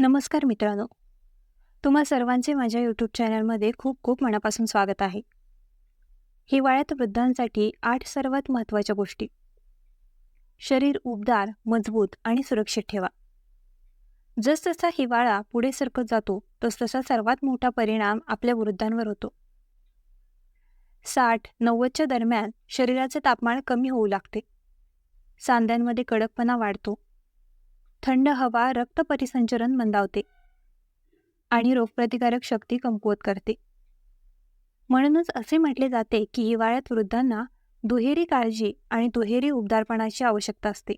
नमस्कार मित्रांनो. तुम्हा सर्वांचे माझ्या यूट्यूब चॅनलमध्ये खूप खूप मनापासून स्वागत आहे. हिवाळ्यात वृद्धांसाठी आठ सर्वात महत्त्वाच्या गोष्टी. शरीर उबदार मजबूत आणि सुरक्षित ठेवा. जसजसा हिवाळा पुढे सरकत जातो तसतसा सर्वात मोठा परिणाम आपल्या वृद्धांवर होतो. साठ नव्वदच्या दरम्यान शरीराचे तापमान कमी होऊ लागते. सांध्यांमध्ये कडकपणा वाढतो. थंड हवा रक्त परिसंचरण मंदावते आणि रोगप्रतिकारक शक्ती कमकुवत करते. म्हणूनच असे म्हटले जाते की हिवाळ्यात वृद्धांना दुहेरी काळजी आणि दुहेरी उबदारपणाची आवश्यकता असते.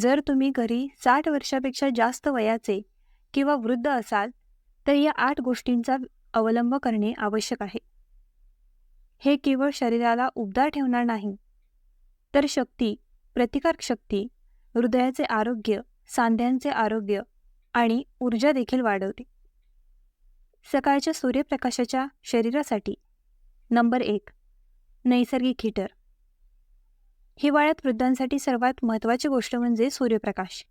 जर तुम्ही घरी साठ वर्षापेक्षा जास्त वयाचे किंवा वृद्ध असाल तर या आठ गोष्टींचा अवलंब करणे आवश्यक आहे. हे केवळ शरीराला उबदार ठेवणार नाही तर शक्ती प्रतिकारक शक्ती हृदयाचे आरोग्य सांध्यांचे आरोग्य आणि ऊर्जा देखील वाढवते. सकाळच्या सूर्यप्रकाशाच्या शरीरासाठी नंबर एक नैसर्गिक हीटर. हिवाळ्यात वृद्धांसाठी सर्वात महत्त्वाची गोष्ट म्हणजे सूर्यप्रकाश.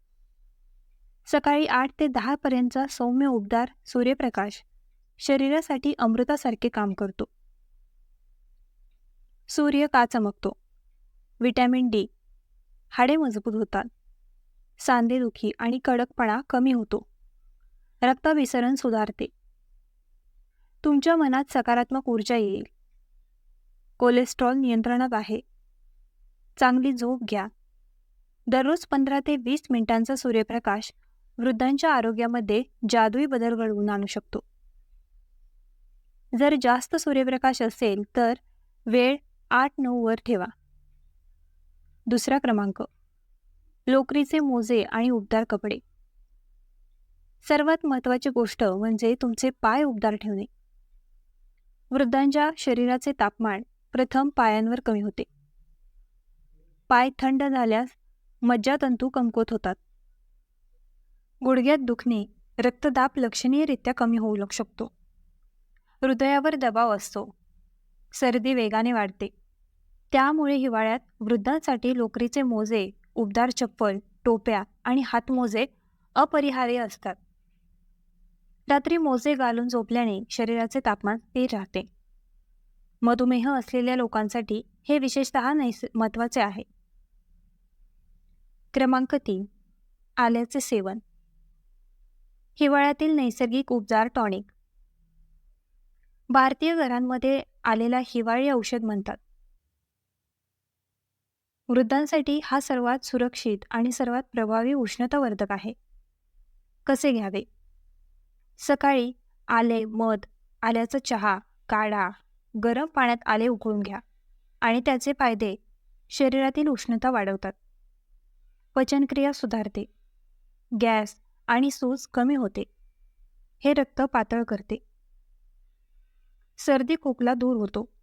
सकाळी आठ ते दहापर्यंतचा सौम्य उबदार सूर्यप्रकाश शरीरासाठी अमृतासारखे काम करतो. सूर्य का चमकतो? विटॅमिन डी हाडे मजबूत होतात. सांधेदुखी आणि कडकपणा कमी होतो. रक्तविसरण सुधारते. तुमच्या मनात सकारात्मक ऊर्जा येईल. कोलेस्ट्रॉल नियंत्रणात आहे. चांगली झोप घ्या. दररोज पंधरा ते वीस मिनिटांचा सूर्यप्रकाश वृद्धांच्या आरोग्यामध्ये जादुई बदल घडवून आणू शकतो. जर जास्त सूर्यप्रकाश असेल तर वेळ आठ नऊ वर ठेवा. दुसरा क्रमांक. लोकरीचे मोजे आणि उबदार कपडे. सर्वात महत्त्वाची गोष्ट म्हणजे तुमचे पाय उबदार ठेवणे. वृद्धांच्या शरीराचे तापमान प्रथम पायांवर कमी होते. पाय थंड झाल्यास मज्जातंतू कमकुवत होतात. गुडघ्यात दुखणे रक्तदाब लक्षणीयरित्या कमी होऊ शकतो. हृदयावर दबाव असतो. सर्दी वेगाने वाढते. त्यामुळे हिवाळ्यात वृद्धांसाठी लोकरीचे मोजे उबदार चप्पल टोप्या आणि हातमोजे अपरिहार्य असतात. रात्री मोजे घालून झोपल्याने शरीराचे तापमान स्थिर राहते. मधुमेह असलेल्या लोकांसाठी हे विशेषत नैस महत्त्वाचे आहे. क्रमांक तीन आल्याचे सेवन. हिवाळ्यातील नैसर्गिक उपचार टॉनिक. भारतीय घरांमध्ये आलेला हिवाळी औषध म्हणतात. वृद्धांसाठी हा सर्वात सुरक्षित आणि सर्वात प्रभावी उष्णतावर्धक आहे. कसे घ्यावे? सकाळी आले मध आल्याचा चहा काढा गरम पाण्यात आले उकळून घ्या आणि त्याचे फायदे शरीरातील उष्णता वाढवतात. पचनक्रिया सुधारते. गॅस आणि सूज कमी होते. हे रक्त पातळ करते. सर्दी खोकला दूर होतो.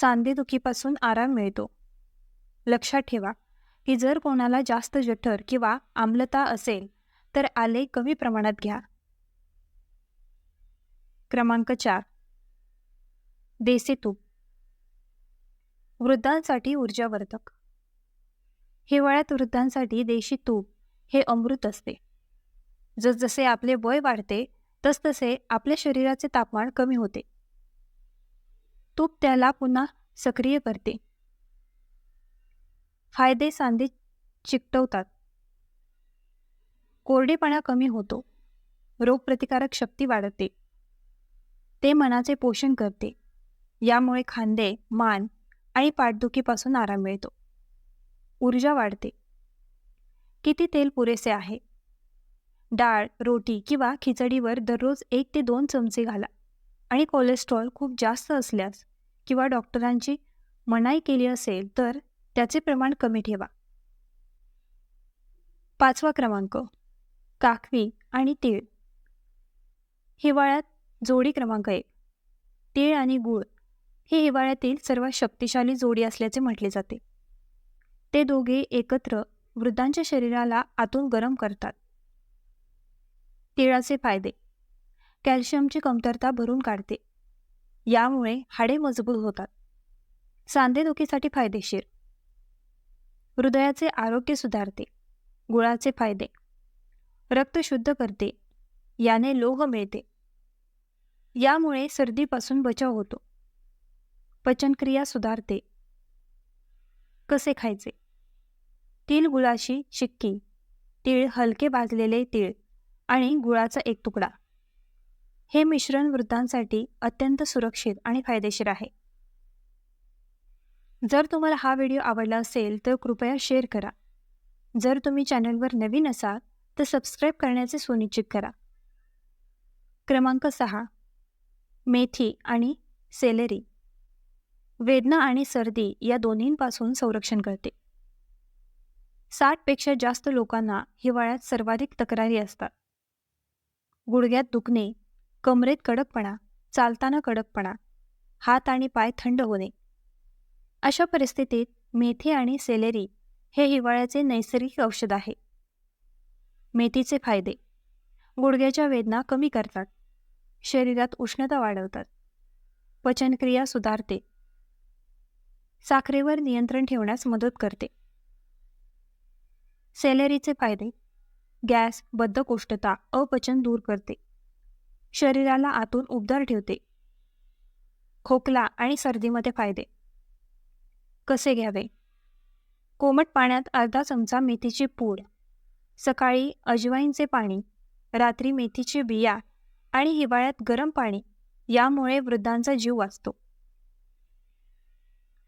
सांधेदुखीपासून आराम मिळतो. लक्षात ठेवा की जर कोणाला जास्त जठर किंवा आम्लता असेल तर आले कमी प्रमाणात घ्या. क्रमांक चार. देसी तूप. वृद्धांसाठी ऊर्जावर्धक. हिवाळ्यात वृद्धांसाठी देशी तूप हे अमृत असते. जसजसे आपले वय वाढते तसतसे आपल्या शरीराचे तापमान कमी होते. तूप त्याला पुन्हा सक्रिय करते. फायदे सांधे चिकटवतात. कोरडेपणा कमी होतो. रोगप्रतिकारक शक्ती वाढते. ते मनाचे पोषण करते. यामुळे खांदे मान आणि पाठदुखीपासून आराम मिळतो. ऊर्जा वाढते. किती तेल पुरेसे आहे? डाळ रोटी किंवा खिचडीवर दररोज एक ते दोन चमचे घाला आणि कोलेस्ट्रॉल खूप जास्त असल्यास किंवा डॉक्टरांची मनाई केली असेल तर त्याचे प्रमाण कमी ठेवा. पाचवा क्रमांक काकवी आणि तीळ. हिवाळ्यात जोडी क्रमांक एक तीळ आणि गूळ ही हिवाळ्यातील सर्वात शक्तिशाली जोडी असल्याचे म्हटले जाते. ते दोघे एकत्र वृद्धांच्या शरीराला आतून गरम करतात. तिळाचे फायदे कॅल्शियमची कमतरता भरून काढते. यामुळे हाडे मजबूत होतात. सांधेदुखीसाठी फायदेशीर. हृदयाचे आरोग्य सुधारते गुळाचे फायदे. रक्त शुद्ध करते याने लोह मिळते. यामुळे सर्दीपासून बचाव होतो. पचनक्रिया सुधारते. कसे खायचे? तीळ गुळाशी चिक्की तीळ हलके भाजलेले तीळ आणि गुळाचा एक तुकडा. हे मिश्रण वृद्धांसाठी अत्यंत सुरक्षित आणि फायदेशीर आहे. जर तुम्हाला हा व्हिडिओ आवडला असेल तर कृपया शेअर करा. जर तुम्ही चॅनलवर नवीन असाल तर सबस्क्राईब करण्याचे सुनिश्चित करा. क्रमांक सहा. मेथी आणि सेलेरी. वेदना आणि सर्दी या दोन्हींपासून संरक्षण करते. साठपेक्षा जास्त लोकांना हिवाळ्यात सर्वाधिक तक्रारी असतात. गुडघ्यात दुखणे कमरेत कडकपणा चालताना कडकपणा हात आणि पाय थंड होणे अशा परिस्थितीत मेथी आणि सेलेरी हे हिवाळ्याचे नैसर्गिक औषध आहे. मेथीचे फायदे. गुडघ्याच्या वेदना कमी करतात. शरीरात उष्णता वाढवतात. पचनक्रिया सुधारते. साखरेवर नियंत्रण ठेवण्यास मदत करते. सेलेरीचे फायदे. गॅस बद्धकोष्ठता अपचन दूर करते. शरीराला आतून उबदार ठेवते. खोकला आणि सर्दीमध्ये फायदे. कसे घ्यावे? कोमट पाण्यात अर्धा चमचा मेथीची पूड सकाळी अजवाईनचे पाणी रात्री मेथीची बिया आणि हिवाळ्यात गरम पाणी यामुळे वृद्धांचा जीव वाचतो.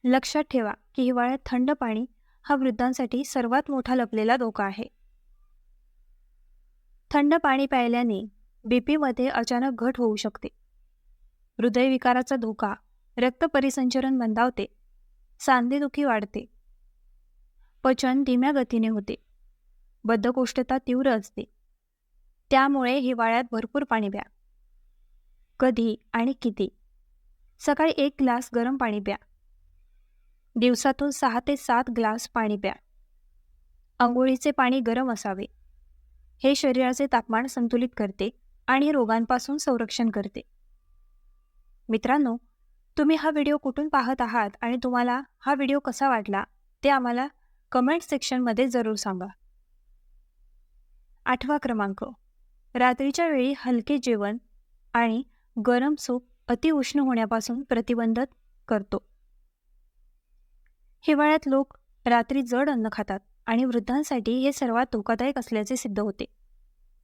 लक्षात ठेवा की हिवाळ्यात थंड पाणी हा वृद्धांसाठी सर्वात मोठा लपलेला धोका आहे. थंड पाणी प्यायल्याने बीपीमध्ये अचानक घट होऊ शकते. हृदयविकाराचा धोका रक्त परिसंचरण मंदावते सांधेदुखी वाढते. पचन धीम्या गतीने होते. बद्धकोष्ठता तीव्र असते. त्यामुळे हिवाळ्यात भरपूर पाणी प्या. कधी आणि किती? सकाळी एक ग्लास गरम पाणी प्या. दिवसातून सहा ते सात ग्लास पाणी प्या. आंघोळीचे पाणी गरम असावे. हे शरीराचे तापमान संतुलित करते आणि रोगांपासून संरक्षण करते. मित्रांनो तुम्ही हा व्हिडिओ कुठून पाहत आहात आणि तुम्हाला हा व्हिडिओ कसा वाटला ते आम्हाला कमेंट सेक्शनमध्ये जरूर सांगा. आठवा क्रमांक. रात्रीच्या वेळी हलके जेवण आणि गरम सूप अतिउष्ण होण्यापासून प्रतिबंधित करतो. हिवाळ्यात लोक रात्री जड अन्न खातात आणि वृद्धांसाठी हे सर्वात धोकादायक असल्याचे सिद्ध होते.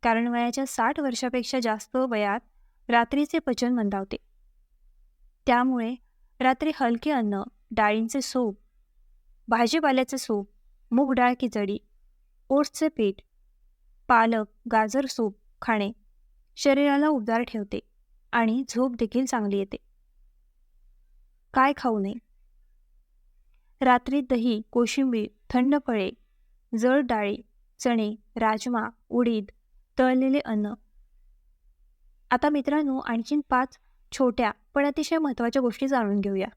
कारण वयाच्या साठ वर्षापेक्षा जास्त वयात रात्रीचे पचन मंदावते. त्यामुळे रात्री हलके अन्न डाळींचे सूप भाजीपाल्याचे सूप मूग डाळ खिचडी ओट्सचे पीठ पालक गाजर सूप खाणे शरीराला उबदार ठेवते आणि झोप देखील चांगली येते. काय खाऊ नये? रात्री दही कोशिंबीर थंड फळे जड डाळी चणे राजमा उडीद तळलेले अन्न. आता मित्रांनो आणखीन पाच छोट्या पण अतिशय महत्त्वाच्या गोष्टी जाणून घेऊया.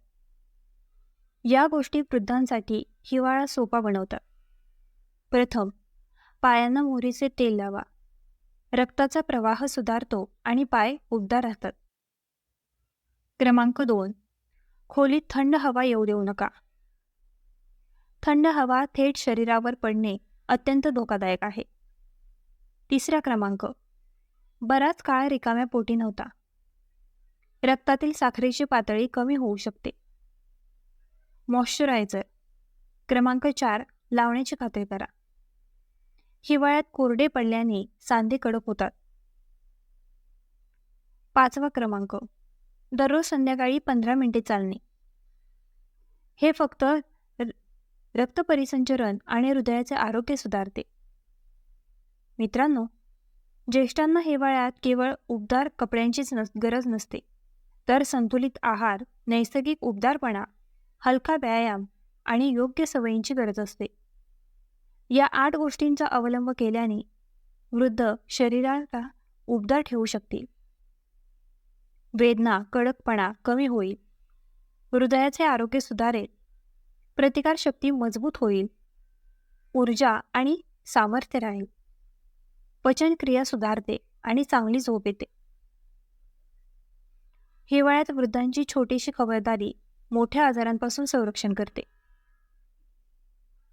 या गोष्टी वृद्धांसाठी हिवाळा सोपा बनवतात. प्रथम पायांना मोहरीचे तेल लावा. रक्ताचा प्रवाह सुधारतो आणि पाय उबदार राहतात. क्रमांक दोन खोलीत थंड हवा येऊ देऊ नका. थंड हवा थेट शरीरावर पडणे अत्यंत धोकादायक आहे. तिसरा क्रमांक बराच काळ रिकाम्या पोटी नव्हता. रक्तातील साखरेची पातळी कमी होऊ शकते. मॉइश्चरायझर. क्रमांक चार लावण्याची खात्री करा. हिवाळ्यात कोरडे पडल्याने सांधे कडक होतात. पाचवा क्रमांक. दररोज संध्याकाळी पंधरा मिनिटे चालणे. हे फक्त रक्तपरिसंचरण आणि हृदयाचे आरोग्य सुधारते. मित्रांनो ज्येष्ठांना हिवाळ्यात केवळ उबदार कपड्यांचीच नस गरज नसते. तर संतुलित आहार नैसर्गिक उबदारपणा हलका व्यायाम आणि योग्य सवयींची गरज असते. या आठ गोष्टींचा अवलंब केल्याने वृद्ध शरीराला उबदार ठेवू शकतील. वेदना कडकपणा कमी होईल. हृदयाचे आरोग्य सुधारेल. प्रतिकारशक्ती मजबूत होईल. ऊर्जा आणि सामर्थ्य राहील. पचनक्रिया सुधारते आणि चांगली झोप येते. हिवाळ्यात वृद्धांची छोटीशी खबरदारी मोठ्या आजारांपासून संरक्षण करते.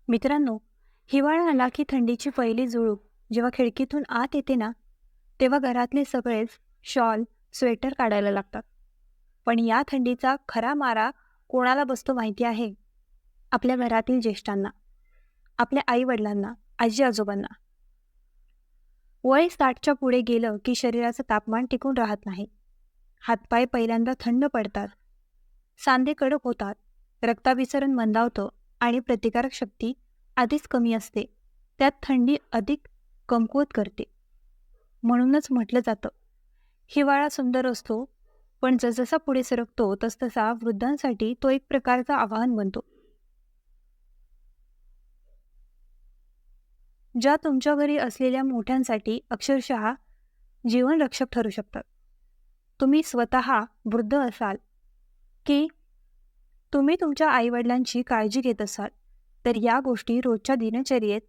मित्रांनो हिवाळा आला की थंडीची पहिली जुळूक जेव्हा खिडकीतून आत येते ना तेव्हा घरातले सगळेच शॉल स्वेटर काढायला लागतात. पण या थंडीचा खरा मारा कोणाला बसतो माहिती आहे? आपल्या घरातील ज्येष्ठांना आपल्या आईवडिलांना आजी आजोबांना वय साठच्या पुढे गेलं की शरीराचं तापमान टिकून राहत नाही. हातपाय पहिल्यांदा थंड पडतात. सांधे कडक होतात. रक्ताभिसरण मंदावतं आणि प्रतिकारक शक्ती आधीच कमी असते. त्यात थंडी अधिक कमकुवत करते. म्हणूनच म्हटलं जातं. हिवाळा सुंदर असतो पण जसजसा पुढे सरकतो तसतसा वृद्धांसाठी तो एक प्रकारचं आव्हान बनतो. ज्या तुमच्या घरी असलेल्या मोठ्यांसाठी अक्षरशः जीवनरक्षक ठरू शकतात. तुम्ही स्वतः वृद्ध असाल की तुम्ही तुमच्या आईवडिलांची काळजी घेत असाल तर या गोष्टी रोजच्या दिनचर्येत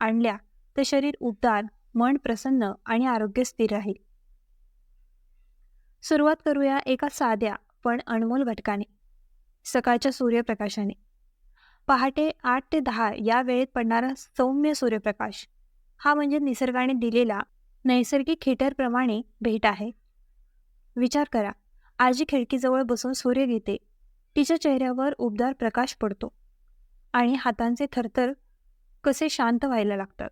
आणल्या तर शरीर उबदार मन प्रसन्न आणि आरोग्य स्थिर राहील. सुरुवात करूया एका साध्या पण अनमोल घटकाने सकाळच्या सूर्यप्रकाशाने. पहाटे आठ ते दहा या वेळेत पडणारा सौम्य सूर्यप्रकाश हा म्हणजे निसर्गाने दिलेला नैसर्गिक हिटरप्रमाणे भेट आहे. विचार करा. आजी खिडकीजवळ बसून सूर्य घेते. तिच्या चेहऱ्यावर उबदार प्रकाश पडतो आणि हातांचे थरथर कसे शांत व्हायला लागतात.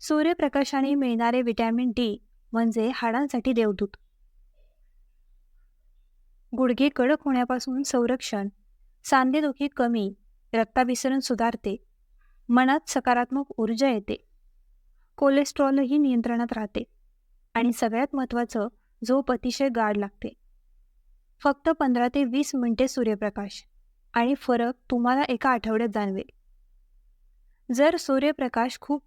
सूर्यप्रकाशाने मिळणारे विटॅमिन डी म्हणजे हाडांसाठी देवदूत. गुडघे कडक होण्यापासून संरक्षण. सांधेदुखी कमी. रक्ताभिसरण सुधारते. मनात सकारात्मक ऊर्जा येते. कोलेस्ट्रॉलही नियंत्रणात राहते. आणि सगळ्यात महत्त्वाचं झोप अतिशय गाढ लागते. फक्त पंधरा ते वीस मिनिटे सूर्यप्रकाश आणि फरक तुम्हाला एका आठवड्यात जाणवेल. जर सूर्यप्रकाश खूप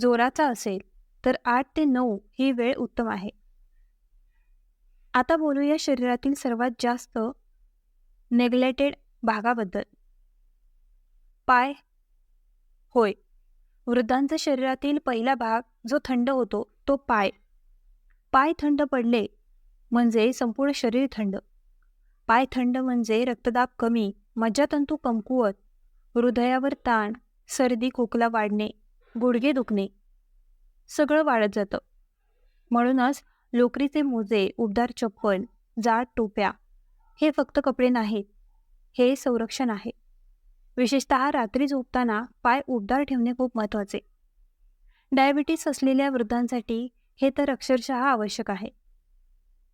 जोराचा असेल तर आठ ते नऊ ही वेळ उत्तम आहे. आता बोलूया शरीरातील सर्वात जास्त नेग्लेटेड भागाबद्दल. पाय होय. वृद्धांचा शरीरातील पहिला भाग जो थंड होतो तो पाय. पाय थंड पडले म्हणजे संपूर्ण शरीर थंड. पाय थंड म्हणजे रक्तदाब कमी मज्जातंतू कमकुवत हृदयावर ताण सर्दी खोकला वाढणे गुडघे दुखणे. सगळं वाढत जातं. म्हणूनच लोकरीचे मोजे उबदार चप्पल जाड टोप्या हे फक्त कपडे नाहीत हे संरक्षण आहे. विशेषतः रात्री झोपताना पाय उबदार ठेवणे खूप महत्त्वाचे. डायबिटीस असलेल्या वृद्धांसाठी हे तर अक्षरशः आवश्यक आहे.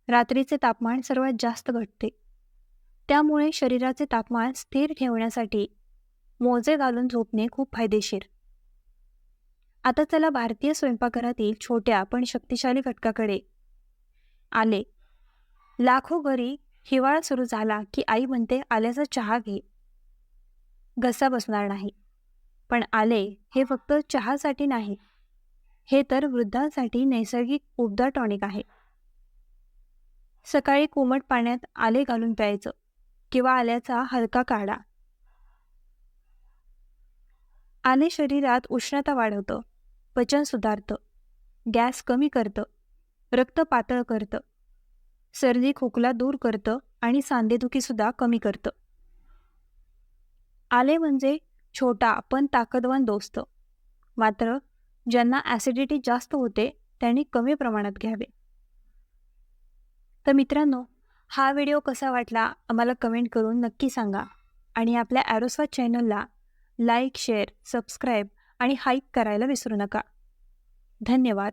रात्रीचे तापमान सर्वात जास्त घटते. त्यामुळे शरीराचे तापमान स्थिर ठेवण्यासाठी मोजे घालून झोपणे खूप फायदेशीर. आता चला भारतीय स्वयंपाकघरातील छोट्या पण शक्तिशाली घटकाकडे आले. लाखो घरी हिवाळा सुरू झाला की आई म्हणते आल्याचा चहा घे. घसा बसणार नाही. पण आले हे फक्त चहासाठी नाही. हे तर वृद्धांसाठी नैसर्गिक उबदार टॉनिक आहे. सकाळी कोमट पाण्यात आले घालून प्यायचं किंवा आल्याचा हलका काढा. आले शरीरात उष्णता वाढवतं पचन सुधारतं गॅस कमी करतं रक्त पातळ करतं सर्दी खोकला दूर करतं आणि सांधेदुखीसुद्धा कमी करतं. आले म्हणजे छोटा पण ताकदवान दोस्त मात्र ज्यांना ॲसिडिटी जास्त होते त्यांनी कमी प्रमाणात घ्यावे. तर मित्रांनो हा व्हिडिओ कसा वाटला आम्हाला कमेंट करून नक्की सांगा. आणि आपल्या ॲरोस्वा चॅनलला लाईक शेअर सबस्क्राईब आणि हाईक करायला विसरू नका. धन्यवाद.